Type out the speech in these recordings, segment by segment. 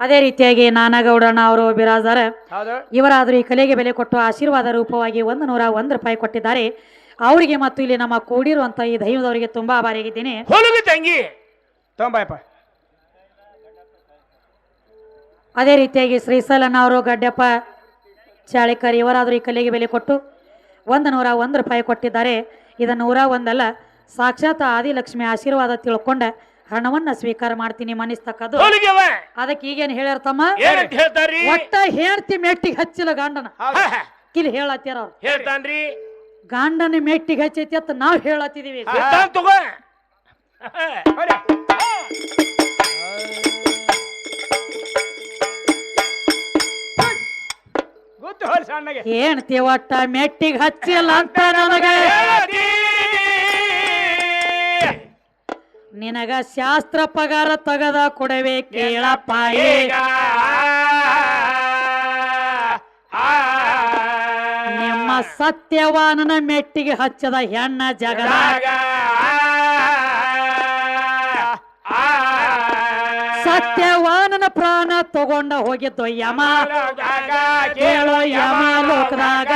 ಅದೇ ರೀತಿಯಾಗಿ ನಾನಗೌಡಣ್ಣ ಅವರು ಬಿರಾಜಾರ ಇವರಾದರೂ ಈ ಕಲೆಗೆ ಬೆಲೆ ಕೊಟ್ಟು ಆಶೀರ್ವಾದ ರೂಪವಾಗಿ ಒಂದು ನೂರ ಒಂದು ರೂಪಾಯಿ ಕೊಟ್ಟಿದ್ದಾರೆ. ಅವರಿಗೆ ಮತ್ತು ಇಲ್ಲಿ ನಮ್ಮ ಕೂಡಿರುವಂತ ಈ ದೈವದವರಿಗೆ ತುಂಬಾ ಆಭಾರಿಯಾಗಿದ್ದೀನಿ ತಂಗಿ. ತೊಂಬಯಪ್ಪ ಅದೇ ರೀತಿಯಾಗಿ ಶ್ರೀಸಲಣ್ಣ ಅವರು ಗಡ್ಡಪ್ಪ ಚಾಳಿಕರ್ ಇವರಾದರೂ ಈ ಕಲೆಗೆ ಬೆಲೆ ಕೊಟ್ಟು ಒಂದು ನೂರ ಒಂದು ರೂಪಾಯಿ ಕೊಟ್ಟಿದ್ದಾರೆ. ಇದನ್ನು ನೂರ ಒಂದಲ್ಲ ಸಾಕ್ಷಾತ್ ಆದಿಲಕ್ಷ್ಮಿ ಆಶೀರ್ವಾದ ತಿಳ್ಕೊಂಡ ಹಣವನ್ನ ಸ್ವೀಕಾರ ಮಾಡ್ತೀನಿ ಮನಸ್ತಕ್ಕದು. ಅದಕ್ಕೆ ಈಗೇನು ಹೇಳ್ಯಾರ ತಮ್ಮ? ಒಟ್ಟ ಹೇಳ್ತಿ ಮೆಟ್ಟಿಗೆ ಹಚ್ಚಿಲ್ಲ ಗಾಂಡನ. ಕಿಲ್ ಹೇಳತ್ತೀರ ಅವ್ರು. ಹೇಳ್ತಾನ್ರಿ? ಗಾಂಡನ ಮೆಟ್ಟಿಗೆ ಹಚ್ಚೈತಿ ಅಂತ ನಾವ್ ಹೇಳತ್ತಿದೀವಿ. ಏನ್ ಒಟ್ಟ ಮೆಟ್ಟಿಗೆ ಹಚ್ಚಿಲ್ಲ ಅಂತ ನನಗೆ. ನಿನಗ ಶಾಸ್ತ್ರ ಪಗಾರ ತಗದ ಕೊಡವೆ ಕೇಳಪ್ಪ ಈಗ ನಿಮ್ಮ ಸತ್ಯವಾನನ ಮೆಟ್ಟಿಗೆ ಹಚ್ಚದ ಹೆಣ್ಣ ಜಗದಾಗ ಸತ್ಯವಾನನ ಪ್ರಾಣ ತಗೊಂಡ ಹೋಗಿದ್ದು ಯಮ ಕೇಳೋ ಯಮ ಲೋಕದಾಗ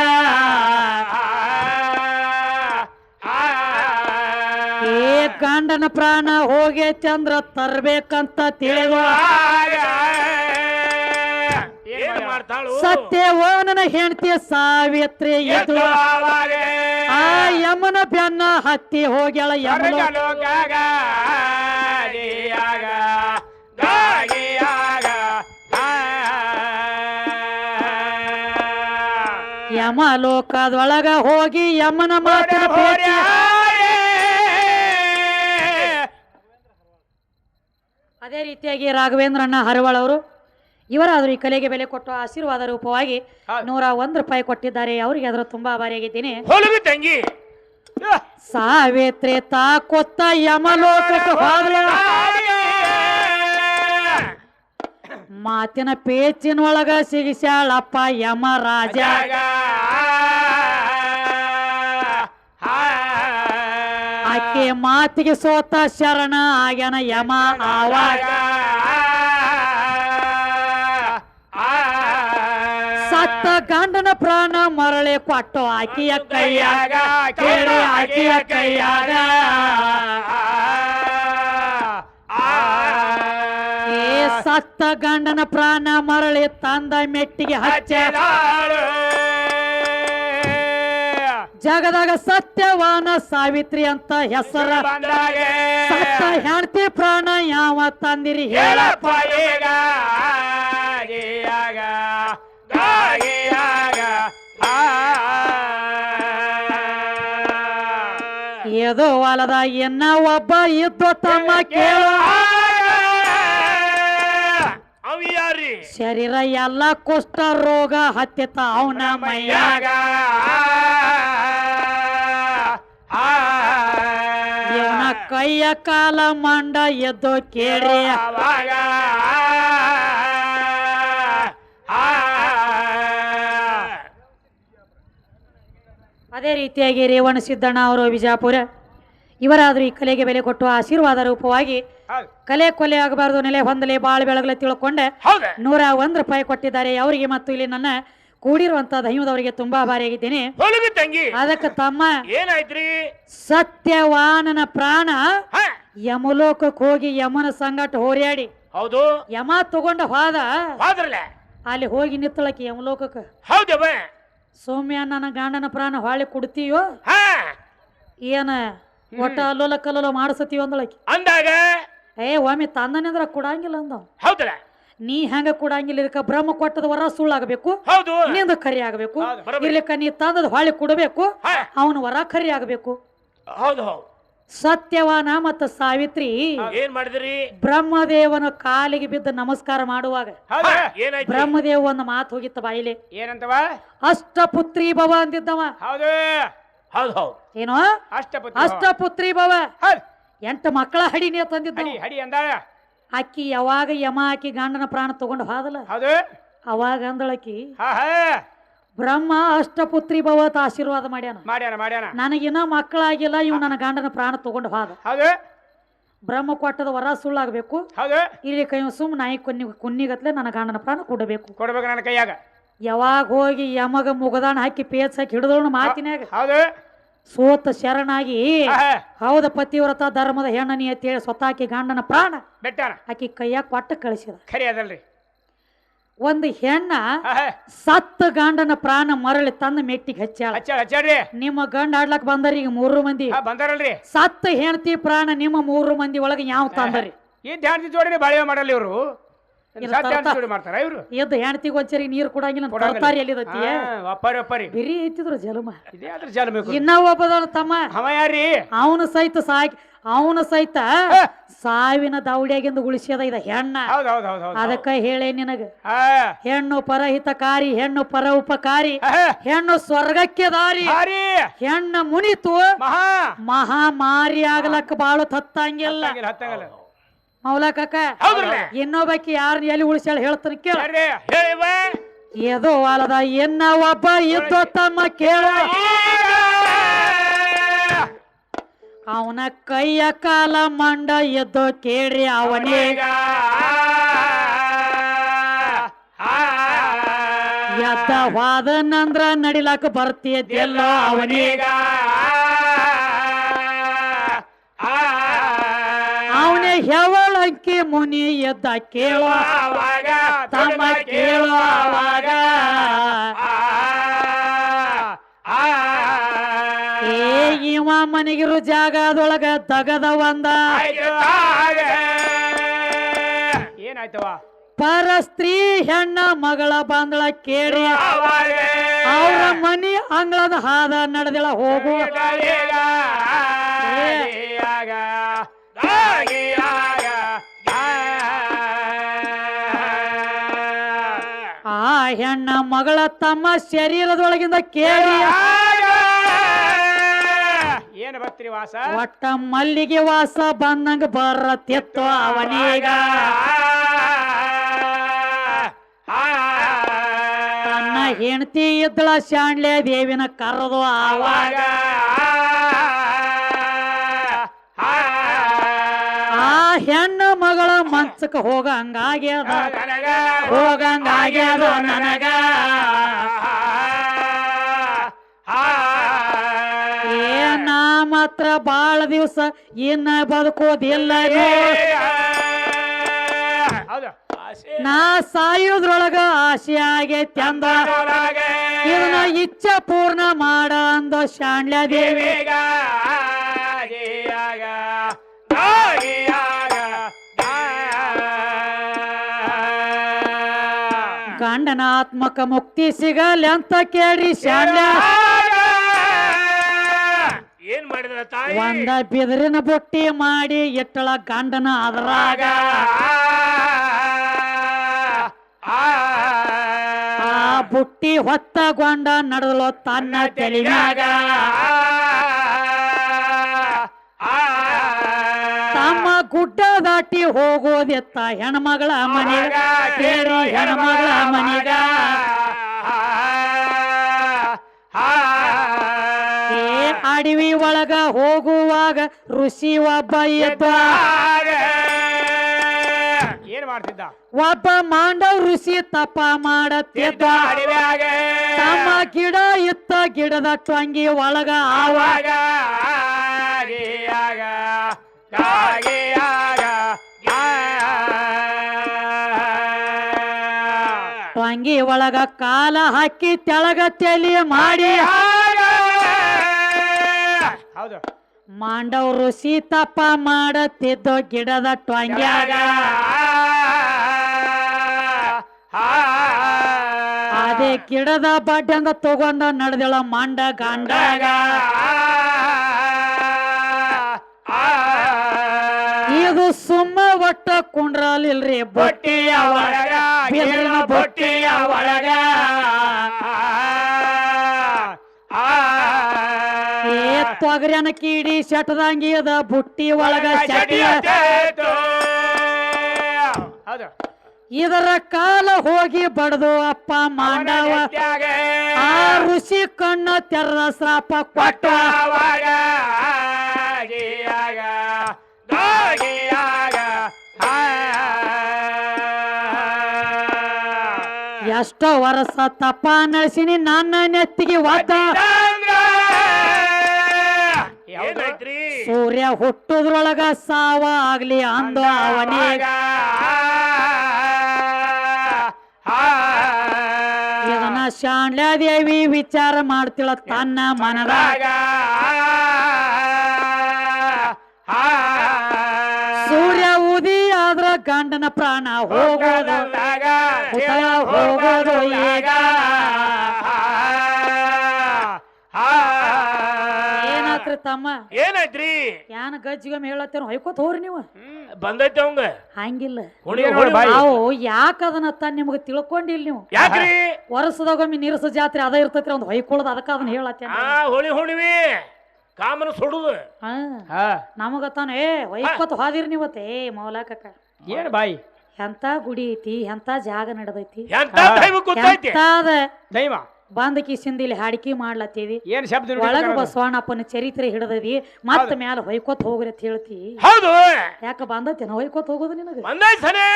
ಗಂಡನ ಪ್ರಾಣ ಹೋಗೈತಿ ಅಂದ್ರ ತರ್ಬೇಕಂತ ತಿಳಿದು ಸತ್ಯ ಓನನ ಹೆಂಡತಿ ಸಾವಿತ್ರಿ ಎದು ಆ ಯಮನ ಬೆನ್ನ ಹತ್ತಿ ಹೋಗ್ಯಾಳ ಯಮನ. ಯಮ ಲೋಕದೊಳಗ ಹೋಗಿ ಯಮನ ಮಾತಿನ ಅದೇ ರೀತಿಯಾಗಿ ರಾಘವೇಂದ್ರಣ್ಣ ಹರವಳ ಅವರು ಇವರಾದರೂ ಈ ಕಲೆಗೆ ಬೆಲೆ ಕೊಟ್ಟು ಆಶೀರ್ವಾದ ರೂಪವಾಗಿ. ನೂರ ಒಂದು ರೂಪಾಯಿ ಕೊಟ್ಟಿದ್ದಾರೆ. ಅವರಿಗೆ ಅದರ ತುಂಬಾ ಆಭಾರಿಯಾಗಿದ್ದೀನಿ ಆಗಿದ್ದೀನಿ. ತಂಗಿ. ಸಾವಿತ್ರಿ ತಾ ಕೊತ್ತ ಯಮಲೋಕಕ್ಕೆ ಹೋದ್ರ. ಮಾತಿನ ಪೇಚಿನೊಳಗ ಸಿಗಿಸ್ಯಾಳಪ್ಪ ಯಮ ರಾಜ ಆಕೆ ಮಾತಿಗೆ ಸೋತ ಶರಣ ಆಗ್ಯನ ಯಮ ಆವಾಗ. ಸತ್ತ ಗಂಡನ ಪ್ರಾಣ ಮರಳಿ ಕೊಟ್ಟು ಆಕೆಯ ಕೈಯಾಗ. ಕೇಳಿ ಆಕೆಯ ಕೈಯಾಗ. ಸತ್ತ ಗಂಡನ ಪ್ರಾಣ ಮರಳಿ ತಂದ ಮೆಟ್ಟಿಗೆ ಹಚ್ಚ. ಜಗದಾಗ ಸತ್ಯವಾನ ಸಾವಿತ್ರಿ ಅಂತ ಹೆಸರ. ಸತ್ತ ಹೆಂಡತಿ ಪ್ರಾಣ ಯಾವ ತಂದಿರಿ ಹೇಳಪ್ಪ ಏದೋ ಹೊಲದ ಎನ್ನ ಒಬ್ಬ ಇದ್ದು ತಮ್ಮ ಕೇಳ. ಶರೀರ ಎಲ್ಲ ಕುಷ್ಠ ರೋಗ ಹತ್ತಿತ. ಅವನ ಮೈಯಾಗ. ಕೈಯ ಕಾಲ ಮಂಡ ಎದ್ದು ಕೇಳಿ ಅದೇ ರೀತಿಯಾಗಿ ರೇವಣ ಸಿದ್ದಣ್ಣ ಅವರು ವಿಜಾಪುರ ಇವರಾದರೂ ಈ ಕಲೆಗೆ ಬೆಲೆ ಕೊಟ್ಟು ಆಶೀರ್ವಾದ ರೂಪವಾಗಿ ಕಲೆ ಕೊಲೆ ಆಗಬಾರದು ನೆಲೆ ಹೊಂದಲೆ ಬಾಳು ಬೆಳಗಲೆ ತಿಳ್ಕೊಂಡೆ ನೂರ ಒಂದು ರೂಪಾಯಿ ಕೊಟ್ಟಿದ್ದಾರೆ. ಅವರಿಗೆ ಮತ್ತು ಇಲ್ಲಿ ನನ್ನ ಕೂಡಿರುವಂತ ದೈವದವರಿಗೆ ತುಂಬಾ ಹೊಲಗು ತಂಗಿ. ಅದಕ್ಕೆ ತಮ್ಮ ಏನಾಯ್ತ್ರಿ? ಸತ್ಯವಾನನ ಪ್ರಾಣ ಹ. ಯಮಲೋಕಕ್ಕೆ ಹೋಗಿ ಯಮನ ಸಂಗಟ ಹೋರ್ಯಾಡಿ ಹೌದು. ಯಮ ತಗೊಂಡ ಹೋದ. ಹೋದ್ರಲ್ಲ? ಅಲ್ಲಿ ಹೋಗಿ ನಿತ್ತಳಕ್ಕೆ ಯಮಲೋಕಕ್ಕೆ. ಹೌದವ. ಸೌಮ್ಯ ನನ್ನ ಗಂಡನ ಪ್ರಾಣ ಹೊಳ್ಳಿ ಕೊಡ್ತೀಯೋ? ಹಾ. ಏನ ಒಟ್ಟ ಅಲ್ಲೋಲ ಕಲ್ಲೋಲ ಮಾಡಿಸತೀವ ಅಂದಳಕ್ಕೆ. ಅಂದಾಗ? ಏ ಒಮ್ಮೆ ತಂದನೆಂದ್ರ ಕೊಡಂಗಿಲ್ಲ ಅಂದ ಹೌದಲ್ಲ? ನೀ ಹೆಂಗ ಕೊಡಂಗಿಲ್ಲ ಇದಕ್ಕ ಬ್ರಹ್ಮ ಕೊಟ್ಟದ ವರ ಸುಳ್ಳಾಗಬೇಕು ಹೌದು. ನಿಂದ ಕರಿ ಆಗಬೇಕು. ಹೌದು, ಬರೋಬ್ಬರಿ. ಇರ್ಲಿಕ್ಕ ನೀ ತಂದದ ಹೊಳಿ ಕೊಡಬೇಕು. ಹ. ಅವನ ವರ ಕರಿ ಆಗಬೇಕು. ಹೌದು ಹೌದು. ಸತ್ಯವಾನ ಮತ್ತು ಸಾವಿತ್ರಿ ಏನ್ ಮಾಡಿದ್ರಿ? ಬ್ರಹ್ಮದೇವನ ಕಾಲಿಗೆ ಬಿದ್ದ ನಮಸ್ಕಾರ ಮಾಡುವಾಗ ಹೌದು ಏನಾಯ್ತು? ಬ್ರಹ್ಮದೇವ ಒಂದು ಮಾತು ಹೋಗಿತ್ತ ಬಾಯಿಲೆ. ಏನಂತವ? ಅಷ್ಟಪುತ್ರಿ ಭವ ಅಂದಿದ್ದವ. ಹೌದು. ಹೌದು ಹೌದು. ಏನೋ? ಅಷ್ಟಪತಿ ಅಷ್ಟಪುತ್ರಿ ಭವ. ಹೌದು. ಎಂಟು ಮಕ್ಕಳ ಹಡಿನೇ ತಂದಿದ್ದ ಹಡಿ ಹಡಿ ಅಂದಾಳ. ಅಕ್ಕಿ ಯಾವಾಗ ಯಮ ಆಕಿ ಗಂಡನ ಪ್ರಾಣ ತಗೊಂಡು ಹೋದಲ್ಲ ಅದೇ ಅವಾಗ ಅಂದಳಕಿ ಬ್ರಹ್ಮ ಅಷ್ಟಪುತ್ರಿ ಭವತ್ ಆಶೀರ್ವಾದ ಮಾಡ್ಯಾನ. ಮಾಡ್ಯಾನ ಮಾಡ್ಯಾನ. ನನಗಿನ್ನ ಮಕ್ಕಳಾಗಿಲ್ಲ ಇವ್ ನನ್ನ ಗಂಡನ ಪ್ರಾಣ ತಗೊಂಡು ಹೋದ. ಅದೇ ಬ್ರಹ್ಮ ಕೊಟ್ಟದ ವರ ಸುಳ್ಳಾಗಬೇಕು. ಇಲ್ಲಿ ಕೈ ಸುಮ್ ನಾಯಿ ಕುನ್ನಿ ಕುನ್ನಿಗತ್ಲೆ ನನ್ನ ಗಂಡನ ಪ್ರಾಣ ಕೊಡಬೇಕು. ಕೊಡಬೇಕು ನನ್ನ ಕೈಯಾಗ. ಯಾವಾಗ ಹೋಗಿ ಯಮಗ ಮುಗದಾಣ ಹಾಕಿ ಪೇಚ್ ಹಾಕಿ ಹಿಡಿದವನು ಮಾತಿನಾಗ ಸೋತ ಶರಣಾಗಿ ಹೌದ ಪತಿವ್ರತ ಧರ್ಮದ ಹೆಣ್ಣನಿ ಅಂತೇಳಿ ಸ್ವತಃ ಆಕಿ ಗಂಡನ ಪ್ರಾಣ ಬೆಟ್ಟಾರ ಆಕಿ ಕೈಯಾಗ ಪಟ್ಟ ಕಳಿಸಿದ. ಖರಿ ಅದಲ್ರಿ. ಒಂದು ಹೆಣ್ಣ ಸತ್ತ ಗಂಡನ ಪ್ರಾಣ ಮರಳಿ ತಂದ ಮೆಟ್ಟಿಗೆ ಹಚ್ಚಾಳ ನಿಮ್ಮ ಗಂಡ ಆಡ್ಲಕ್ ಬಂದರಿ ಈಗ ಮೂರು ಮಂದಿ. ಬಂದಾರಲ್ರಿ. ಸತ್ತ ಹೆಣ್ತಿ ಪ್ರಾಣ ನಿಮ್ಮ ಮೂರು ಮಂದಿ ಒಳಗೆ ಯಾವ ತಂದರಿ? ಈ ಧ್ಯಾನದ ಜೋಡಿ ಬಾಳೆ ಮಾಡಲ್ಲ ಇವರು. ಮಾಡ್ತಾರ ಇವರು? ಎದ್ದು ಹೆಣ್ತಿಗೆ ಒಂಚರಿ ನೀರು ಕೊಡಂಗಿಲ್ಲ ಎಲ್ಲಿದತಿ? ಬಿರಿ ಐತಿದ್ರು ಜಲಮ. ಇದೇ ಇನ್ನ ತಮ್ಮ. ಅವ ಅವನು ಸಹಿತ ಸಾಕಿ ಅವನು ಸಹಿತ ಸಾವಿನ ದೌಡ್ಯಾಗಿಂದ ಉಳಿಸ್ಯದ ಇದ ಹೆಣ್ಣ. ಅದಕ್ಕ ಹೇಳೇ ನಿನಗ. ಹೆಣ್ಣು ಪರಹಿತಕಾರಿ ಹೆಣ್ಣು ಪರ ಉಪಕಾರಿ ಹೆಣ್ಣು ಸ್ವರ್ಗಕ್ಕೆ ದಾರಿ. ಹೆಣ್ಣು ಮುನಿತು ಮಹಾ. ಮಹಾಮಾರಿ ಆಗ್ಲಕ್ಕ ಬಾಳು ತತ್ತಂಗಿಲ್ಲ. ಹತ್ತಂಗಿಲ್ಲ ಮೌಲ ಕಾಕ? ಹೌದ್ರಲ್ಲ? ಇನ್ನೊಬ್ಬಾಕಿ ಯಾರನ್ನ ಎಲ್ಲಿ ಉಳಿಸ್ಯಾಳ ಹೇಳ್ತಾನೆ ಕೇಳ. ಯಾರ್ರಿ? ಹೇಳಿವ? ಅಲದ ಎನ್ನ ಒಬ್ಬ ಎದ್ದು ತಮ್ಮ ಕೇಳ. ಅವನ ಕೈಯ ಕಾಲ ಮಂಡ ಎದ್ದು ಕೇಳ್ರಿ ಅವನೇ. ಎದ್ದ ವಾದನಂದ್ರ ನಡಿಲಾಕ ಬರ್ತಿದ್ದೆಲ್ಲ ಆ ಅವನೇ ಹೆವಳಂಕಿ ಮುನಿ ಎದ್ದ ಕೇಳುವಾಗ ತಮ್ಮ ಕೇಳುವಾಗ ಏ ಇವ ಮನೆಗಿರು ಜಾಗದೊಳಗ ತಗದ ಒಂದ. ಏನಾಯ್ತವ? ಪರ ಸ್ತ್ರೀ ಹೆಣ್ಣ ಮಗಳ ಬಂದಳ ಕೇಳಿ. ಅವರ ಮನಿ ಅಂಗಳದ ಹಾದ ನಡೆದಳ ಹೋಗು. ಹೆಣ್ಣ ಮಗಳ ತಮ್ಮ ಶರೀರದೊಳಗಿಂದ ಕೇಳಿ. ಏನ್ ವಾಸ? ಒಟ್ಟ ಮಲ್ಲಿಗೆ ವಾಸ ಬಂದಂಗ ಬರತ್ತಿತ್ತು ಅವನೀಗ. ತನ್ನ ಹೆಂಡತಿ ಇದ್ದಳ ಶಾಣ್ಲೆ ದೇವಿನ ಕರೆದು ಆವಾಗ. ಆ ಹೆಣ್ಣು ಮಂಚಕ್ಕೆ ಹೋಗಂಗಾಗ್ಯದ. ಹೋಗಂಗಾಗ್ಯದ ನನಗ. ಮಾತ್ರ ಬಾಳ ದಿವಸ ಇನ್ನ ಬದುಕೋದಿಲ್ಲ ನಾ. ಸಾಯೋದ್ರೊಳಗ ಆಸೆ ಆಗೈತಿ ಅಂದ ಇದನ್ನ ಇಚ್ಛೆ ಪೂರ್ಣ ಮಾಡ ಅಂದ ಶಾಣ್ಯ ಆತ್ಮಕ ಮುಕ್ತಿ ಸಿಗಲಿ ಅಂತ ಕೇಳಿ ಶಾಣ್ಯ ಏನ್ ಮಾಡಿದ್ರ ತಾಯಿ? ಒಂದ ಬಿದಿರಿನ ಬುಟ್ಟಿ ಮಾಡಿ ಎಟ್ಟಳ ಗಂಡನ ಅದರಾಗ. ಆ. ಬುಟ್ಟಿ ಹೊತ್ತಗೊಂಡ ನಡೆದಲು ತನ್ನ ತೆಲಿಮ್ಯಾಗ ಗುಡ್ಡ ದಾಟಿ ಹೋಗೋದಿತ್ತ ಹೆಣ್ಮಗಳ ಮನೆಗ ಕೇರಿ ಹೆಣ್ಮಗಳ ಮನೆಗ ಏ ಅಡವಿ ಒಳಗ ಹೋಗುವಾಗ ಋಷಿ ಒಬ್ಬ ಎದ್ದ ಏನ್ ಮಾಡ್ತಿದ್ದ ಒಬ್ಬ ಮಾಂಡವ್ ಋಷಿ ತಪ ಮಾಡತ್ತಿದ್ದ ತಮ್ಮ ಗಿಡ ಇತ್ತ ಗಿಡದ ಟೊಂಗಿ ಒಳಗ ಆವಾಗ ಟೊಂಗಿ ಒಳಗ ಕಾಲ ಹಾಕಿ ತೆಳಗ ತೆಲಿ ಮಾಡಿ. ಹೌದು. ಸೀತಪ್ಪ ಋಷಿ ತಪ ಗಿಡದ ಟೊಂಗ್ಯಾಗ ಅದೇ ಗಿಡದ ಬಡ್ಡಂದ ತಗೊಂಡ ನಡೆದಳ ಮಾಂಡ ಗಂಡಾಗ. ಒಟ್ಟ ಕುಂಡ್ರಲಿಲ್ರಿ ಬೊಟ್ಟಿಯ ಒಳಗ ಬಿದಿರಿನ ಬೊಟ್ಟಿಯ ಒಳಗ. ಏ ತೊಗರಿನ ಕೀಡಿ ಶಟದಂಗಿ ಅದ ಬುಟ್ಟಿ ಒಳಗ ಶಟಿಯ ಇದರ ಕಾಲ ಹೋಗಿ ಬಡದು ಅಪ್ಪ ಮಾಂಡವ ಆ ಋಷಿ ಕಣ್ಣು ತೆರದ ಶ್ರಾಪ ಕೊಟ್ಟ ಎಷ್ಟೋ ವರಸ ತಪ ನಡೆಸಿನಿ ನನ್ನ ನೆತ್ತಿಗೆ ವಾತ ಸೂರ್ಯ ಹುಟ್ಟುದ್ರೊಳಗ ಸಾವ ಆಗ್ಲಿ ಅಂದು ಅವನಿಗ ಇದನ್ನ ಶಾಂಡ್ಲಾದೇವಿ ವಿಚಾರ ಮಾಡ್ತಿಳ ತನ್ನ ಮನದಾಗ. ಗಂಡನ ಪ್ರಾಣ ಹೋಗೋದು ಹೋಗೋದು. ಈಗ. ಏನಾತ್ರಿ ತಮ್ಮ? ಏನಾಯ್ತ್ರಿ? ಯಾನ ಗಜ್ಜಿಗೊಮ್ಮೆ ಹೇಳತ್ತೇನು ಹೊಯ್ಕೋತ ಹೋರಿ ನೀವು. ಬಂದೈತೆ ಅವಂಗ. ಹಂಗಿಲ್ಲ. ನಾವು ಯಾಕ ಅದನ್ನ ತ ನಿಮ್ಗೆ ತಿಳ್ಕೊಂಡಿಲ್ಲ ನೀವು? ಯಾಕ್ರಿ? ವರ್ಷದಾಗೊಮ್ಮೆ ನೀರಸ ಜಾತ್ರೆ ಅದ ಇರ್ತೈತ್ರಿ ಒಂದು ಹೊಯ್ಕೊಳ್ಳೋದು ಅದಕ್ಕ ಅದನ್ನ ಹೇಳತ್ತೇನೆ ಆ ಹೋಳಿ ಹುಣಿವಿ ಕಾಮನ ಸುಡುದು. ಹಾ. ಹಾ. ನಮಗ ತಾನ ಏ ಹೊಯ್ಕೋತ ಹೋದಿರಿ ನೀವತ್ತೆ ಏ ಮೌಲಾಕಕ್ಕ ಏನ್ ಬಾಯಿ? ಎಂತ ಗುಡಿ ಐತಿ ಎಂತ ಜಾಗ ನಡೆದೈತಿ? ಎಂತ ದೈವ ಗೊತ್ತೈತಿ ಎಂತಾದ ದೈವ? ಬಂದ ಕಿಸಿಂದ ಇಲ್ಲಿ ಹಾಡಿಕೆ ಮಾಡ್ಲತ್ತೀವಿ? ಏನ್ ಶಬ್ದ ಒಳಗ ಬಸವಣ್ಣಪ್ಪನ ಚರಿತ್ರೆ ಹಿಡದದಿ ಮತ್ತ ಮ್ಯಾಲ ಹೊಯ್ಕೋತ ಹೋಗ್ರಿ ಅಂತ ಹೇಳ್ತಿ. ಹೌದು. ಯಾಕ ಬಂದತೇನ ಹೊಯ್ಕೋತ ಹೋಗೋದು ನಿನಗೆ? ಸನೆ.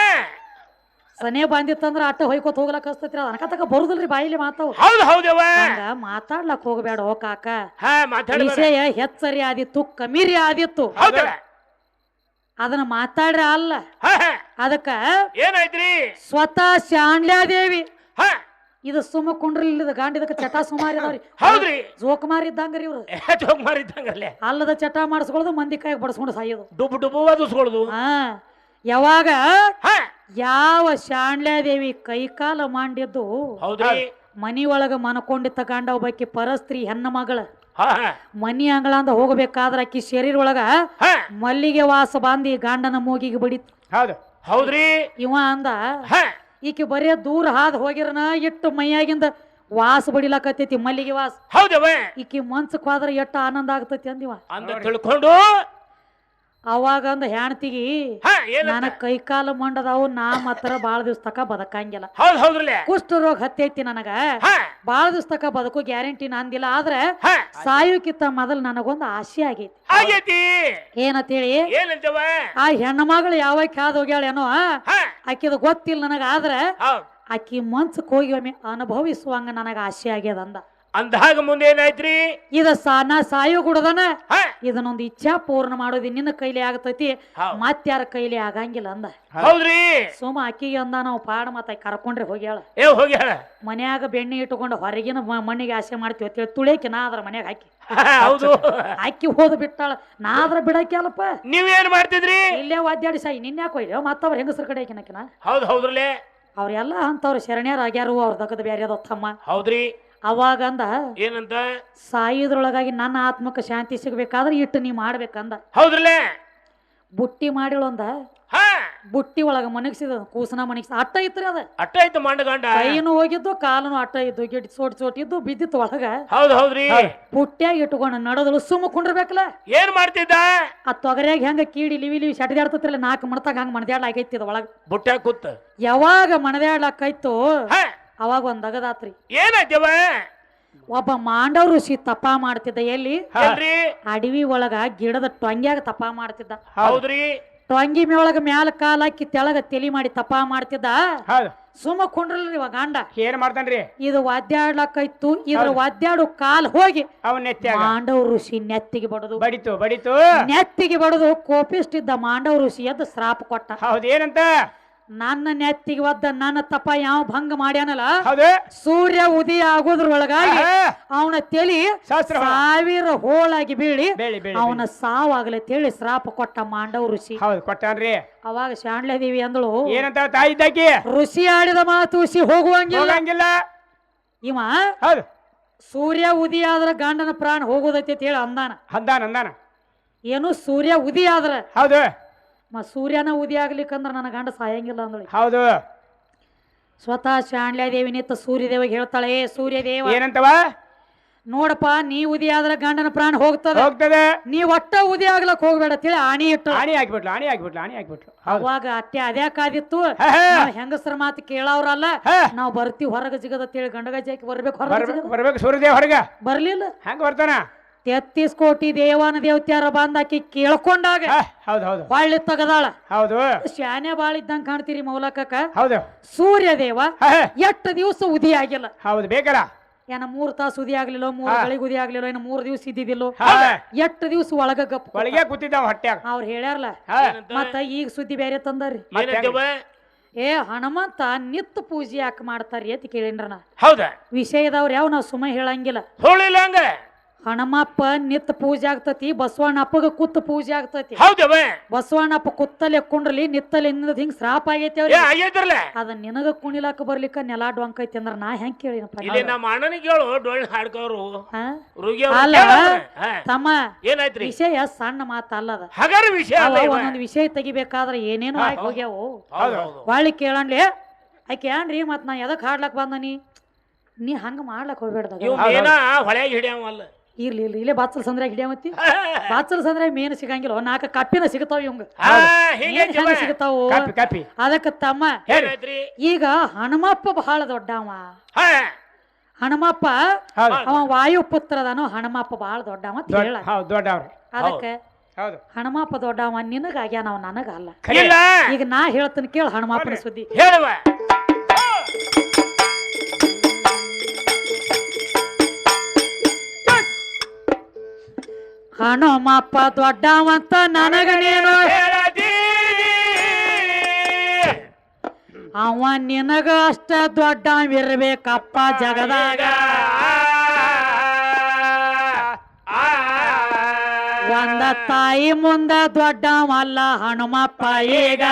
ಸನೇ ಬಂದಿತ್ತಂದ್ರ ಅಟ್ಟ ಹೊಯ್ಕೋತ ಹೋಗ್ಲಕ್ ಹಸ್ತೈತಿ ಅದ ಅನಕತಕ ಬರುದಿಲ್ರಿ ಬಾಯಿಲಿ ಮಾತಾವ್. ಹೌದು ಹೌದವ ಮಾತಾಡ್ಲಕ್ ಹೋಗ್ಬೇಡ ಓ ಕಾಕ. ಹಾ ಮಾತಾಡ ವಿಷಯ ಹೆಚ್ಚರಿ ಆದಿತ್ತು ಕಮೀರಿ ಆದಿತ್ತು. ಹೌದಲ್ಲ ಅದನ್ನ ಮಾತಾಡ್ರ ಅಲ್ಲ. ಅದಕ್ಕ ಏನಾಯ್ತ್ರಿ? ಸ್ವತಃ ಶಾಂಡ್ಯಾದೇವಿ ಹಾ. ಇದು ಸುಮ್ಮ ಕುಂಡ್ರಿ ಇಲ್ಲದ ಗಾಂಡಿದಕ್ಕ ಚಟ ಸುಮಾರಿ ಅದಾವ್ರಿ ಹೌದ್ರಿ. ಜೋಕುಮಾರ್ ಇದ್ದಂಗ್ರಿ ಇವ್ರು. ಜೋಕುಮಾರ್ ಇದ್ದಂಗಲ್ಲೇ ಅಲ್ಲದ ಚಟ ಮಾಡಿಸ್ಕೊಳ್ಳೋದು ಮಂದಿ ಕೈಗೆ ಬಡಿಸ್ಕೊಂಡು ಸಾಯೋದು. ಡುಬು ಡುಬು ಹ ಹಾ. ಯಾವಾಗ? ಯಾವ ಶಾಂಡ್ಯಾದೇವಿ ಕೈಕಾಲ ಮಾಡಿದ್ದು ಹೌದ್ರಿ. ಮನಿ ಒಳಗ ಮನಕೊಂಡಿದ್ದ ಗಂಡ ಒಬ್ಬಾಕಿ ಪರಸ್ತ್ರೀ ಹೆಣ್ಣ ಮಗಳ. ಹಾ. ಅಂಗಳ ಮನಿ ಹೋಗಬೇಕಾದ್ರೆ ಅಕ್ಕಿ ಆಕಿ ಶರೀರ ಒಳಗ ಮಲ್ಲಿಗೆ ವಾಸ ಬಾಂದಿ ಗಂಡನ ಮೂಗಿಗೆ ಬಡಿತು. ಹೌದು. ಹೌದ್ರಿ? ಇವ ಅಂದ ಹಾ. ಈಕಿ ಬರೇ ದೂರ ಹಾದ್ ಹೋಗಿರನ ಇಟ್ಟು ಮೈಯಾಗಿಂದ ವಾಸ ಬಡಿಲಕತ್ತೈತಿ ಮಲ್ಲಿಗೆ ವಾಸ. ಹೌದವ ಈಕಿ ಮನ್ಸಕ್ ಹೋದ್ರೆ ಎಷ್ಟು ಆನಂದ ಆಗ್ತೈತಿ ಅಂದಿವ. ಅಂದ ತಿಳ್ಕೊಂಡು ಅವಾಗ ಒಂದು ಹೆಣ್ತಿಗಿ ಹಾ ಏನ ನನ್ನ ಕೈಕಾಲು ಮಂಡದವು ನಾ ಮಾತ್ರ ಬಾಳ ದಿವ್ಸ ತಕ ಬದಕಂಗಿಲ್ಲ. ಹೌದ್ ಹೌದ್ರಲ್ಲೇ? ಕುಷ್ಠ ರೋಗ ಹತ್ತೈತಿ ನನಗ. ಹಾ. ಬಾಳ ದಿವ್ಸ ತಕ ಬದುಕು ಗ್ಯಾರಂಟಿ ನಂದಿಲ್ಲ ಆದ್ರೆ ಹಾ. ಸಾಯೋಕ್ಕಿಂತ ಮೊದಲು ನನಗೊಂದು ಆಸೆ ಆಗೈತಿ. ಆಗೈತಿ? ಏನಂತೇಳಿ? ಏನಂತವ? ಆ ಹೆಣ್ಣು ಮಗಳು ಯಾವಾಗ ಕಾದ್ ಹೋಗ್ಯಾಳೇನೋ ಹಾ. ಆಕಿದ ಗೊತ್ತಿಲ್ಲ ನನಗ ಆದ್ರೆ ಹೌದ್. ಆಕಿ ಮನ್ಸಕ್ ಹೋಗಿ ಒಮ್ಮೆ ಅನುಭವಿಸುವಂಗ ನನಗ ಆಸೆ ಆಗ್ಯದ ಅಂದ. ಅಂದಾಗ ಮುಂದೆ ಏನಾಯ್ತ್ರಿ? ಇದ ಸಾನ ಸಾಯೋ ಗುಡದನ ಇದನೊಂದು ಇದನ್ನೊಂದು ಇಚ್ಛಾ ಪೂರ್ಣ ಮಾಡೋದು ನಿನ್ನ ಕೈಲಿ ಆಗತೈತಿ ಹೌದ್. ಮತ್ಯಾರ ಕೈಲಿ ಆಗಂಗಿಲ್ಲ ಅಂದ. ಹೌದ್ರಿ? ಸುಮ ಅಕ್ಕಿಗೆ ಅಂದ ನಾವು ಪಾಡ ಮತ್ತ ಕರ್ಕೊಂಡ್ರೆ ಹೋಗ್ಯಾಳ. ಏ ಹೋಗ್ಯಾಳ? ಮನ್ಯಾಗ ಬೆಣ್ಣೆ ಇಟ್ಟುಕೊಂಡು ಹೊರಗಿನ ಮ- ಮಣ್ಣಿಗೆ ಆಸೆ ಮಾಡ್ತೀವಿ ಅಂತೇಳಿ ತುಳಿಯಕ್ಕೆ ನಾ ಅದ್ರ ಮನ್ಯಾಗ ಹಾಕಿ. ಹೌದು. ಹಾಕಿ ಹೋದ್ ಬಿಟ್ಟಾಳ ನಾ ಅದ್ರ ಬಿಡಕ್ಕೆ ಅಲ್ಲಪ್ಪ ನೀವೇನ್ ಮಾಡ್ತಿದ್ರಿ? ಇಲ್ಲೇ ವಾದ್ಯಾಡಿ ಸಾಯಿ ನಿನ್ನ ಯಾಕೆ ಮತ್ತ ಮತ್ತವ್ರ ಹೆಂಗಸ್ರ ಕಡೆ ಹಾಕಿನಕಿನ ಹೌದ್ ಹೌದ್ರಲ್ಲೇ? ಅವ್ರೆಲ್ಲ ಅಂತವ್ರ ಶರಣ್ಯರ ಆಗ್ಯಾರು ಅವ್ರ ದಗದ ಬ್ಯಾರೆ ಅದ ತಮ್ಮ. ಹೌದ್ರಿ? ಅವಾಗ ಅಂದ ಏನಂತ? ಸಾಯಿದ್ರೊಳಗಾಗಿ ನನ್ನ ಆತ್ಮಕ್ಕೆ ಶಾಂತಿ ಸಿಗ್ಬೇಕಾದ್ರೆ ಇಟ್ಟು ನೀ ಮಾಡ್ಬೇಕಂದ. ಹೌದ್ರಲ್ಲೇ? ಬುಟ್ಟಿ ಮಾಡಿಳೊಂದ ಹಾ. ಬುಟ್ಟಿ ಒಳಗ ಮನಗಿಸಿದ ಕೂಸನ ಮನಗಿಸ ಅಟ್ಟ ಇತ್ರಿ ಅದ. ಅಟ್ಟ ಇತ್ತು ಮಂಡಗಂಡ ಕೈನು ಹೋಗಿದ್ದು ಕಾಲನು ಅಟ್ಟ ಇದ್ದು ಗಿಡ್ ಸೋಟ್ ಇದ್ದು ಬಿದ್ದಿತ್ತು ಒಳಗ. ಹೌದ್ ಹೌದ್ರಿ. ಪುಟ್ಟ್ಯಾಗ ಇಟ್ಕೊಂಡು ನಡದಳು ಸುಮ್ಮ ಕುಂಡ್ರಬೇಕಲ್ಲ. ಏನ್ ಮಾಡ್ತಿದ್ದ? ಆ ತೊಗರ್ಯಾಗ ಹೆಂಗ ಕೀಡಿ ಲಿವಿ ಲಿವಿ ಸೆಟದಾಡ್ತತ್ರಲ್ಲ ನಾಲ್ಕು ಮಣತಾಗ ಹಂಗ ಮಣದ್ಯಾಡ್ಲಾಗೈತಿ ಒಳಗ. ಬುಟ್ಟ್ಯಾಗ ಕೂತ್. ಯಾವಾಗ ಮಣದ್ಯಾಡ್ಲಾಕೈತು ಅವಾಗ ಒಂದ್ ಅಗದಾತ್ರಿ. ಏನಾಯ್ತವ? ಒಬ್ಬ ಮಾಂಡವ ಋಷಿ ತಪ ಮಾಡ್ತಿದ್ದ ಎಲ್ಲಿ? ಅಡವಿ ಒಳಗ ಗಿಡದ ಟೊಂಗ್ಯಾಗ ತಪ ಮಾಡ್ತಿದ್ದ. ಹೌದ್ರಿ. ಟೊಂಗಿ ಮೇಳಗ ಮ್ಯಾಲ ಕಾಲ ಹಾಕಿ ತೆಳಗ ತೆಲಿ ಮಾಡಿ ತಪ ಮಾಡ್ತಿದ್ದ. ಸುಮ್ಮ ಕುಂಡ್ರಲ್ರಿ ಇವಾಗ ಗಂಡ. ಏನ್ ಮಾಡ್ತಾನ್ರಿ? ಇದು ವಾದ್ಯಾಡ್ಲಕ್ಕಾಯ್ತು ಇದ್ರ ವಾದ್ಯಾಡು ಕಾಲ್ ಹೋಗಿ ಮಾಂಡವ ಋಷಿ ನೆತ್ತಿಗೆ ಬಡದು. ಬಡಿತು ಬಡಿತು. ನೆತ್ತಿಗೆ ಬಡದು ಕೋಪಿಷ್ಟಿದ್ದ ಮಾಂಡವ ಋಷಿ ಎದ್ದು ಶ್ರಾಪ ಕೊಟ್ಟ. ಹೌದು ಏನಂತ ನನ್ನ ನೆತ್ತಿಗೆ ಒದ್ದ ನನ್ನ ತಪ ಯಾವ ಭಂಗ ಮಾಡ್ಯಾನಲ್ಲ? ಸೂರ್ಯ ಉದಯ ಆಗೋದ್ರೊಳಗಾಗಿ ಅವನ ತಲಿ ಸಾವಿರ ಹೋಳಾಗಿ ಬೀಳಿ ಅವನ ಸಾವಾಗಲಿ ತಿಳಿ ಶ್ರಾಪ ಕೊಟ್ಟ ಮಾಂಡವ ಋಷಿ. ಕೊಟ್ಟಾನ್ರಿ. ಅವಾಗ ಶಾಣ್ಲದೇವಿ ಅಂದಳು ಏನಂತ ತಾಯಿ ಋಷಿ ಆಡಿದ ಮಾತು ಋಷಿ ಹೋಗುವಂಗಿಲ್ಲ. ಇವ ಸೂರ್ಯ ಉದಿ ಆದ್ರ ಗಂಡನ ಪ್ರಾಣ ಹೋಗೋದೈತಿ ಅಂತ ಹೇಳಿ ಅಂದಾನ. ಅಂದಾನ ಅಂದಾನ. ಏನು ಸೂರ್ಯ ಉದಿ ಆದ್ರ ಹೌದು. ಸೂರ್ಯನ ಉದಯ ಆಗ್ಲಿಕ್ಕಂದ್ರ ನನ್ನ ಗಂಡ ಸಾಯಂಗಿಲ್ಲ ಅಂದ್ರೆ ಹೌದು. ಸ್ವತಃ ಶಾಣ್ಲ್ಯಾದೇವಿ ನಿತ್ತ ಸೂರ್ಯದೇವಿಗೆ ಹೇಳ್ತಾಳೆ ಏ ಸೂರ್ಯದೇವ ಏನಂತವ? ನೋಡಪ್ಪ ನೀ ಉದಿ ಆದ್ರೆ ಗಂಡನ ಪ್ರಾಣ ಹೋಗ್ತದೆ. ಹೋಗ್ತದೆ. ನೀ ಒಟ್ಟ ಉದಿ ಆಗ್ಲಕ್ ಹೋಗ್ಬೇಡ ತಿಳಿ ಆಣಿ ಇಟ್ಟು. ಆಣಿ ಹಾಕ್ಬಿಟ್ಲು ಆಣಿ ಹಾಕ್ಬಿಟ್ಲು ಆಣಿ ಹಾಕ್ಬಿಟ್ಲು. ಹೌದು. ಅವಾಗ ಅತ್ತೆ ಅದ್ಯಾಕಾದಿತ್ತು ಆದಿತ್ತು. ನಾವ್ ಹೆಂಗಸರ ಮಾತು ಕೇಳವ್ರಲ್ಲ ನಾವು ಬರ್ತೀವಿ ಹೊರಗ ಜಿಗದ ತಿಳಿ ಗಂಡ ಹಾಕಿ ಬರ್ಬೇಕು ಹೊರಗ ಜಿಗದ. ಬರ್ಬೇಕು ಸೂರ್ಯದೇವ್ ಹೊರಗ. ಬರ್ಲಿಲ್ಲ. ಹೆಂಗ ಬರ್ತಾನ? ತೆತ್ತಿಸ್ ಕೋಟಿ ದೇವಾನ ದೇವತ್ಯಾರ ಬಂದಾಕಿ ಕೇಳ್ಕೊಂಡಾಗ ಹೌದು ಹೌದು. ಹೊಳ್ಳಿ ತೆಗದಾಳ. ಹೌದು. ಶಾನೆ ಬಾಳ ಇದ್ದಂಗ ಕಾಣ್ತೀರಿ ಮೌಲಕಕ್ಕ? ಹೌದು. ಸೂರ್ಯ ದೇವ ಎಷ್ಟು ದಿವಸ ಉದಿ ಆಗಿಲ್ಲ. ಹೌದು ಬೇಕಲ್ಲ? ಏನ ಮೂರ್ ತಾಸು ಉದಿ ಆಗ್ಲಿಲ್ಲ ಮೂರ್. ಗಳಿಗೆ ಉದಿ ಆಗ್ಲಿಲ್ಲ ಇನ್ನು ಮೂರ್ ದಿವಸ ಇದ್ದಿದ್ದಿಲ್ಲೋ? ಎಷ್ಟು ದಿವಸ ಒಳಗ ಗಪ್ಪ ಒಳಗೆ ಕೂತಿದ್ದಾವ ಹೊಟ್ಟೆ ಅವ್ರ ಹೇಳ್ಯಾರಲ್ಲ ಮತ್ತ ಈಗ ಸುದ್ದಿ ಬೇರೆ ತಂದಾರಿ ಮತ್ತೆ ಏ ಹನುಮಂತ ನಿತ್ಯ ಪೂಜೆ ಯಾಕೆ ಮಾಡ್ತಾರಿ ಅಂತ ಕೇಳಿನ್ರ ನಾ. ಹೌದಾ? ವಿಷಯದವ್ರು ಯಾವ ನಾವು ಸುಮ್ಮ ಹೇಳಂಗಿಲ್ಲ. ಹೇಳಿಲ್ಲ ಹಂಗ? ಹನುಮಪ್ಪ ನಿತ್ಯ ಪೂಜೆ ಆಗ್ತತಿ ಬಸವಣ್ಣಪ್ಪಗ ಕುತ್ತ ಪೂಜೆ ಆಗ್ತತಿ. ಹೌದವ ಬಸವಣ್ಣಪ್ಪ ಕುತ್ತಲೆ ಕುಂಡ್ರಲಿ ನಿತ್ತಲೆ ನಿಂದ ಹಿಂಗ್ ಶ್ರಾಪ ಆಗೈತಿ ಏ ಅವ್ರಿಗೆ ಆಗೈತ್ರಲ್ಲ ಅದ ನಿನಗ ಕುಣಿಲಾಕ ಬರ್ಲಿಕ್ಕ ನೆಲ ಡೊಂಕೈತಿ ಐತಿ ಅಂದ್ರ ನಾ ಹೆಂಗ್ ಕೇಳಿನಪ್ಪ ಇಲ್ಲಿ ನಮ್ಮ ಅಣ್ಣನಿಗೆ ಹೇಳು ಡೊಳ್ಳು ಹಾಡ್ಕೋರು ಹಾ? ರುಗಿ ಅಲ್ಲ ತಮ್ಮ ಏನಾಯ್ತ್ರಿ? ವಿಷಯ ಸಣ್ಣ ಮಾತಲ್ಲದ ಹಗರ ವಿಷಯ ಅಲ್ಲ ಅವ ಇವ. ಒಂದೊಂದು ವಿಷಯ ತೆಗಿಬೇಕಾದ್ರೆ ಏನೇನೋ ಆಗಿ ಹೋಗ್ಯಾವು. ಹೌದು ಹೌದು. ಹೊಳ್ಳಿ ಕೇಳಣ್ಲಿ ಆಕೆ ಏನ್ರಿ ಮತ್ ನಾ ಎದಕ್ ಹಾಡ್ಲಕ್ ಬಂದನಿ ನೀ? ಹಂಗ ಮಾಡ್ಲಕ್ ಹೋಗ್ಬೇಡ್ದ ಇವ್ ಮೇನ ಹೊಳ್ಯಾಗ ಹಿಡಿಯವಲ್ಲ ಇರ್ಲಿ ಇರ್ಲಿ. ಇಲ್ಲೇ ಬಾಚಲ್ ಸಂದ್ರಾಗ ಹಿಡಿಯಮತ್ತಿ ಬಾಚಲ್ ಸಂದ್ರಾಗ ಮೇನ್ ಸಿಗಂಗಿಲ್ಲ. ನಾಲ್ಕ ಕಪ್ಪಿನ ಸಿಗ್ತಾವ ಇವಂಗ. ಹಾ, ಹಿಂಗೆ ಏನ್ ಹೆಂಗ ಸಿಗ್ತಾವು? Copy copy. ಅದಕ್ಕ ತಮ್ಮ ಏನಾಯ್ತ್ರಿ ಈಗ ಹನುಮಪ್ಪ ಬಹಳ ದೊಡ್ಡವ. ಹಾ. ಹನುಮಪ್ಪ ಹೌದು. ಅವ ವಾಯುಪುತ್ರದನು ಹನುಮಪ್ಪ ಬಹಳ ದೊಡ್ಡವ ಅಂತ ದೊಡ್ಡ ಹೇಳ ಹೌದು ದೊಡ್ಡವ್ರು. ಅದಕ್ಕೆ ಹೌದು. ಹನುಮಪ್ಪ ದೊಡ್ಡವ ನಿನಗಾಗ್ಯ ನಾವು ನನಗಲ್ಲ. ಖರೆ. ಇಲ್ಲ. ಈಗ ನಾ ಹೇಳ್ತೀನಿ ಕೇಳ ಹನುಮಪ್ಪನ ಸುದ್ದಿ. ಹೇಳುವ. ಹನುಮಪ್ಪ ದೊಡ್ಡವಂತ ನನಗ ನೀನು ಅವ ನಿನಗ ಅಷ್ಟ ದೊಡ್ಡವಿರ್ಬೇಕಪ್ಪ ಜಗದಾಗ. ಒಂದ ತಾಯಿ ಮುಂದ ದೊಡ್ಡವಲ್ಲ ಹನುಮಪ್ಪ ಈಗ.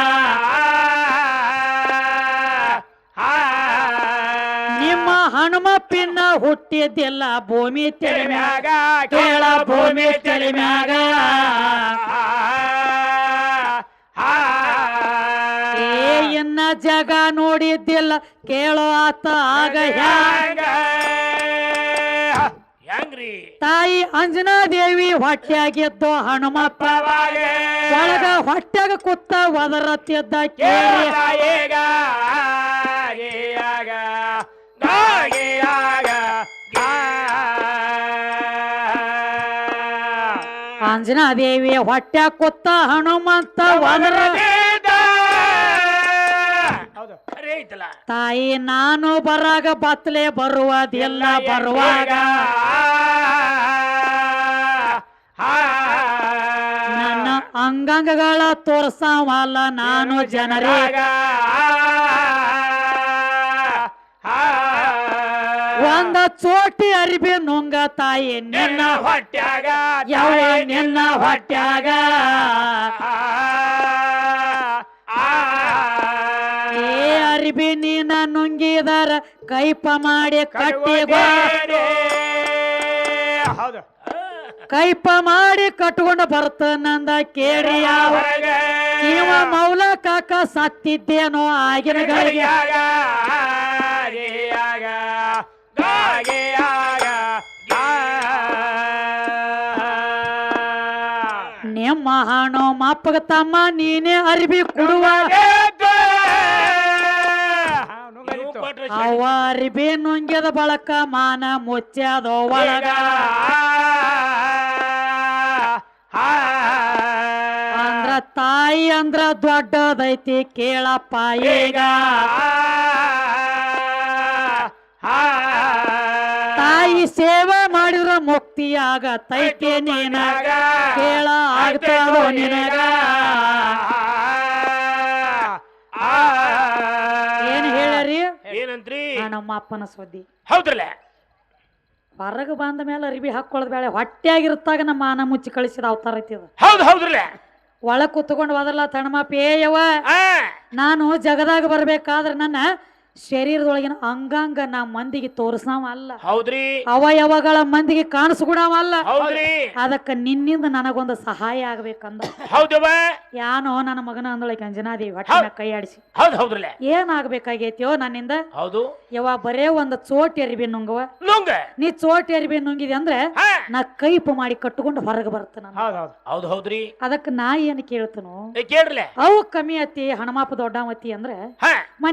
ನಿಮ್ಮ ಹನುಮಪ್ಪಿನ ಹುಟ್ಟಿದ್ದೆಲ್ಲ ಭೂಮಿ ತೆರೆ ಮ್ಯಾಗ ಕೇಳ ಭೂಮಿ ತೆರೆ ಮ್ಯಾಗ. ಏ ಇನ್ನ ಜಗ ನೋಡಿದ್ದಿಲ್ಲ ಕೇಳೋ ಆತ ಆಗ ಹೆಂಗ್ರಿ ತಾಯಿ ಅಂಜನಾ ದೇವಿ ಹೊಟ್ಟೆಯಾಗಿದ್ದು ಹನುಮಪ್ಪ ಒಳಗ ಹೊಟ್ಯಾಗ ಕುತ್ತ ಒದರತ್ತಿದ್ದ ಕೇಳಿ ದೇವಿ ಹೊಟ್ಯಾಗ ಕುತ್ತ ಹನುಮಂತ ತಾಯಿ ನಾನು ಬರಾಗ ಬತ್ಲೆ ಬರುವುದಿಲ್ಲ ಬರುವಾಗ. ನನ್ನ ಅಂಗಾಂಗಗಳ ತೋರ್ಸವಲ್ಲ ನಾನು ಜನರಿಗೆ. ಒಂದ ಚೋಟಿ ಅರಿಬಿ ನುಂಗ ತಾಯಿ ನಿನ್ನ ಹೊಟ್ಯಾಗ ಯಾವ ನಿನ್ನ ಹೊಟ್ಯಾಗ. ಏ ಅರಿಬಿ ನೀನ ನುಂಗಿದಾರ ಕೈಪ ಮಾಡಿ ಕಟ್ಟಿ ಹೌದು. ಕೈಪ ಮಾಡಿ ಕಟ್ಕೊಂಡು ಬರ್ತನಂದ ಕೇಳಿ ಯಾವ. ಇವ ಮೌಲ ಕಾಕ ಸತ್ತಿದ್ದೇನೋ ಆಗಿನ ಗಳಿಗೆ. ನಿಮ್ಮ ಹಣ ಮಪ್ಪಗ ತಮ್ಮ ನೀನೇ ಅರಿಬಿ ಕೊಡುವ. ಅವ ಅರಿಬಿ ನುಂಗ್ಯದ ಬಳಕ ಮಾನ ಮುಚ್ಚದ ಒಳಗ. ಅಂದ್ರ ತಾಯಿ ಅಂದ್ರ ದೊಡ್ಡದೈತಿ ಕೇಳಪ್ಪ ಈಗ ಸೇವೆ ಮಾಡಿದ್ರ ಮುಕ್ತಿ ಆಗತೈತೆ ನೀನಾಗ ಕೇಳ ಆಗ್ತದೋ ನಿನಗ. ಏನ್ ಹೇಳರಿ ಏನಂತ್ರಿ ನಮ್ಮ ಅಪ್ಪನ ಸುದ್ದಿ. ಹೌದ್ರಲ್ಲ? ಹೊರಗೆ ಬಂದ ಮೇಲೆ ಅರಿಬಿ ಹಾಕೊಳ್ಳೋದ್ ಬೇಳೆ ಹೊಟ್ಟೆಯಾಗಿರುತ್ತಾಗ ನಮ್ಮ ಮಾನ ಮುಚ್ಚಿ ಕಳಿಸಿದ ಅವತಾರ ಐತಿ ಹೌದು ಹೌದ್ರಲ್ಲ? ಒಳಗ್ ಕುತ್ಕೊಂಡು ಹೋದಲ್ಲ ತಣಮಪ್ಪ ಪೇಯವ ನಾನು ಜಗದಾಗ ಬರ್ಬೇಕಾದ್ರೆ ನನ್ನ ಶರೀರದೊಳಗಿನ ಅಂಗಾಂಗ ನಾ ಮಂದಿಗೆ ತೋರ್ಸವ ಅಲ್ಲ ಹೌದ್ರಿ. ಅವಯವಗಳ ಮಂದಿಗೆ ಕಾಣಿಸ್ಕೊಡವ ಅಲ್ಲ ಹೌದ್ರಿ. ಅದಕ್ಕ ನಿನ್ನಿಂದ ನನಗೊಂದು ಸಹಾಯ ಆಗ್ಬೇಕಂದ. ಹೌದವ ಯಾನೋ ನನ್ನ ಮಗನ ಅಂದೊಳಗೆ ಅಂಜನಾದೇವಿ ಹೊಟ್ಟೆ ಕೈ ಆಡಿಸಿ. ಹೌದ್ ಹೌದ್ರಲ್ಲ. ಏನಾಗ್ಬೇಕಾಗೈತಿಯೋ ನನ್ನಿಂದ? ಹೌದು. ಯಾವ ಬರೇ ಒಂದು ಚೋಟ್ ಎರಿಬಿ ನುಂಗವ. ನುಂಗ. ನೀ ಚೋಟಿ ಎರಿಬಿ ನುಂಗಿದೆ ಅಂದ್ರೆ ನಾ ಕೈಪು ಮಾಡಿ ಕಟ್ಟುಕೊಂಡು ಹೊರಗೆ ಬರ್ತೇನೆ ನಾನು. ಹೌದು ಹೌದು. ಹೌದು ಹೌದ್ರಿ. ಅದಕ್ಕೆ ನಾ ಏನು ಕೇಳ್ತನು? ಕೇಳ್ರಲ್ಲ ಅವು ಕಮ್ಮಿ ಅತ್ತಿ ಹಣಮಾಪ ದೊಡ್ಡವತ್ತಿ ಅಂದ್ರೆ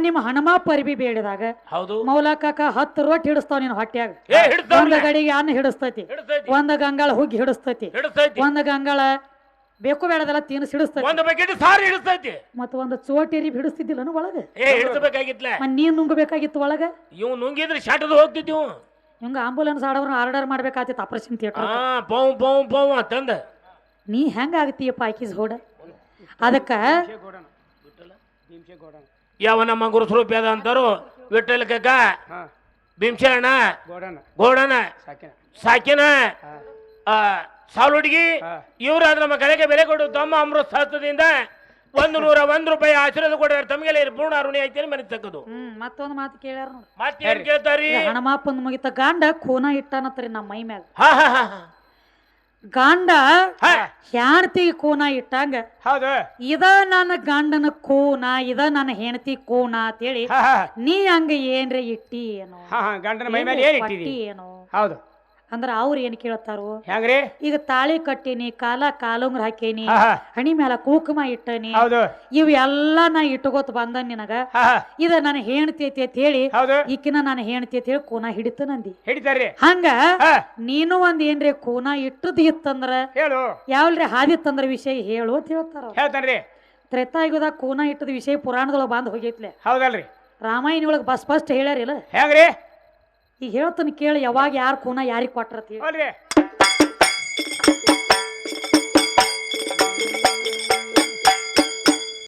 ನಿಮ್ಮ ಹಣಮಾಪ ಅರಿಬಿ ಅರ್ಬಿ ಬೇಡಿದಾಗ ಹೌದು. ಮೌಲಾಕಾಕ ಹತ್ತು ರೊಟ್ಟಿ ಹಿಡಿಸ್ತಾವ ನೀನು ಹೊಟ್ಯಾಗ. ಏ ಒಂದ ಗಡಿಗೆ ಅನ್ನ ಹಿಡಿಸ್ತೈತಿ. ಹಿಡಿಸ್ತೈತಿ. ಒಂದ ಗಂಗಾಳ ಹುಗ್ಗಿ ಹಿಡಿಸ್ತೈತಿ. ಹಿಡಿಸ್ತೈತಿ. ಒಂದ ಗಂಗಾಳ ಬೇಕು ಬೇಡದೆಲ್ಲ ತಿನ್ನಿಸ್ ಹಿಡಿಸ್ತೈತಿ. ಒಂದ್ ಬಕೆಟ್ ಸಾರು ಹಿಡಿಸ್ತೈತಿ. ಮತ್ತ ಒಂದು ಚೋಟೇರಿ ಹಿಡಿಸ್ತಿದ್ದಿಲ್ಲನು ಒಳಗ? ಏ ಹಿಡಿಸಬೇಕಾಗಿತ್ಲ. ಮತ್ ನೀನ್ ನುಂಗಬೇಕಾಗಿತ್ತು ಒಳಗ? ಇವ್ ನುಂಗಿದ್ರೆ ಶಾಟದ ಹೋಗ್ತಿದ್ವಿ ಹಿಂಗ ಆಂಬುಲೆನ್ಸ್ ಆಡೋರ್ನ ಆರ್ಡರ್ ಮಾಡ್ಬೇಕಾತಿತ್ತು ಆಪರೇಷನ್ ಥಿಯೇಟರ್ ಹಾ ಪೌ ಪೌ ಪೌ ಅಂತಂದ. ನೀ ಹೆಂಗ ಆಗ್ತೀಯಪ್ಪ ಆಕಿಸ್ ಹೋಡ ಅದಕ್ಕ ಗೋಡನ. ಭೀಮಶೆ ಗೋಡನ. ಯಾವ ನಮ್ಮ ಗುರುಸ್ವರೂಪ ಅದ ಅಂತಾರು? ವಿಠಲ್ ಕಕ್ಕ ಭೀಮಸೇನ ಗೋಡನ. ಗೋಡನ ಸಾಕಿನ. ಸಾಲು ಹುಡುಗಿ ಹಾ. ನಮ್ಮ ಕಲೆಗೆ ಬೆಲೆ ಕೊಡು. ತಮ್ಮ ಅಮೃತ ಶಾಸ್ತ್ರದಿಂದ ಒಂದು ನೂರ ಒಂದ್ ರೂಪಾಯಿ ಆಶೀರ್ವಾದ ಕೊಡ್ಯಾರ. ತಮಗೆ ಪೂರ್ಣ ಋಣಿ ಐತೇನೆ ಮನೆ ತಕ್ಕದು ಮತ್ತೊಂದು ಮತ್ತೊಂದ್ ಮಾತು ಕೇಳ್ಯಾರ ಮತ್ತೆ ಕೇಳ್ತಾರಿ? ಹಣಮಾಪನ್ ಮುಗಿತ ಗಾಂಡ ಖೂನ ಇಟ್ಟಾನತ್ರಿ ನಮ್ಮ ಮೈ ಮ್ಯಾಗ. ಹಾ ಹಾ ಹಾ ಹಾ. ಗಾಂಡ ಹೆಂಡತಿ ಕೋನ ಇಟ್ಟಂಗ ಹೌದು. ಇದ ನನ್ನ ಗಂಡನ ಕೋನ ಇದ ನನ್ನ ಹೆಂಡತಿ ಕೋನ ಅಂತ ಹೇಳಿ ಹಾ. ನೀ ಹಂಗ ಏನ್ರಿ ಇಟ್ಟಿ ಏನೋ? ಗಂಡನ ಮೈ ಮೇಲೆ ಏನ್ ಇಟ್ಟಿ ಏನೋ? ಹೌದು. ಅಂದ್ರ ಅವ್ರ ಏನ್ ಕೇಳ್ತಾರು? ಹೆಂಗ್ರಿ ಈಗ ತಾಳಿ ಕಟ್ಟೀನಿ ಕಾಲ ಕಾಲುಂಗ್ರ ಹಾಕೇನಿ ಹಾ ಹಾ. ಹಣಿ ಮ್ಯಾಲ ಕುಂಕುಮ ಇಟ್ಟನಿ ಹೌದು. ಇವೆಲ್ಲ ನಾ ಇಟ್ಕೋತ ಬಂದ ನಿನಗ. ಹಾ ಹಾ. ಇದ ನನ್ನ ಐತಿ ಅಂತ ಹೇಳಿ ಹೌದು. ಈಕಿನ ನಾನು ಹೆಂಡತಿ ಅಂತ ಹೇಳಿ ಕೂನ ಹಿಡಿತ ನಂದಿ. ಹಿಡಿತಾರ್ರಿ. ಹಂಗ ಹಾ. ನೀನು ಒಂದ್ ಏನ್ರಿ ಕೂನ ಇಟ್ಟದ್ ಇತ್ತಂದ್ರ? ಹೇಳು. ಯಾವಲ್ರಿ ಹಾದಿತ್ತಂದ್ರ ವಿಷಯ ಹೇಳು ಅಂತ ಹೇಳ್ತಾರ ಅವ್ರು. ಹೇಳ್ತಾನ್ರಿ. ತ್ರೇತಾಯುಗದಾಗ ಕೂನ ಇಟ್ಟದ ವಿಷಯ ಪುರಾಣದೊಳಗ ಬಂದ್ ಹೋಗೈತ್ಲೆ. ಹೌದಲ್ರಿ. ರಾಮಾಯಣ ಒಳಗ ಬಸ್ ಫಸ್ಟ್ ಹೇಳ್ಯಾರಿಲ್ಲ ಹೆಂಗ್ರಿ ಈಗ ಹೇಳ್ತಾನೆ ಕೇಳಿ ಯಾವಾಗ ಯಾರು ಕೂನ ಯಾರಿಗೆ ಕೊಟ್ರತಿ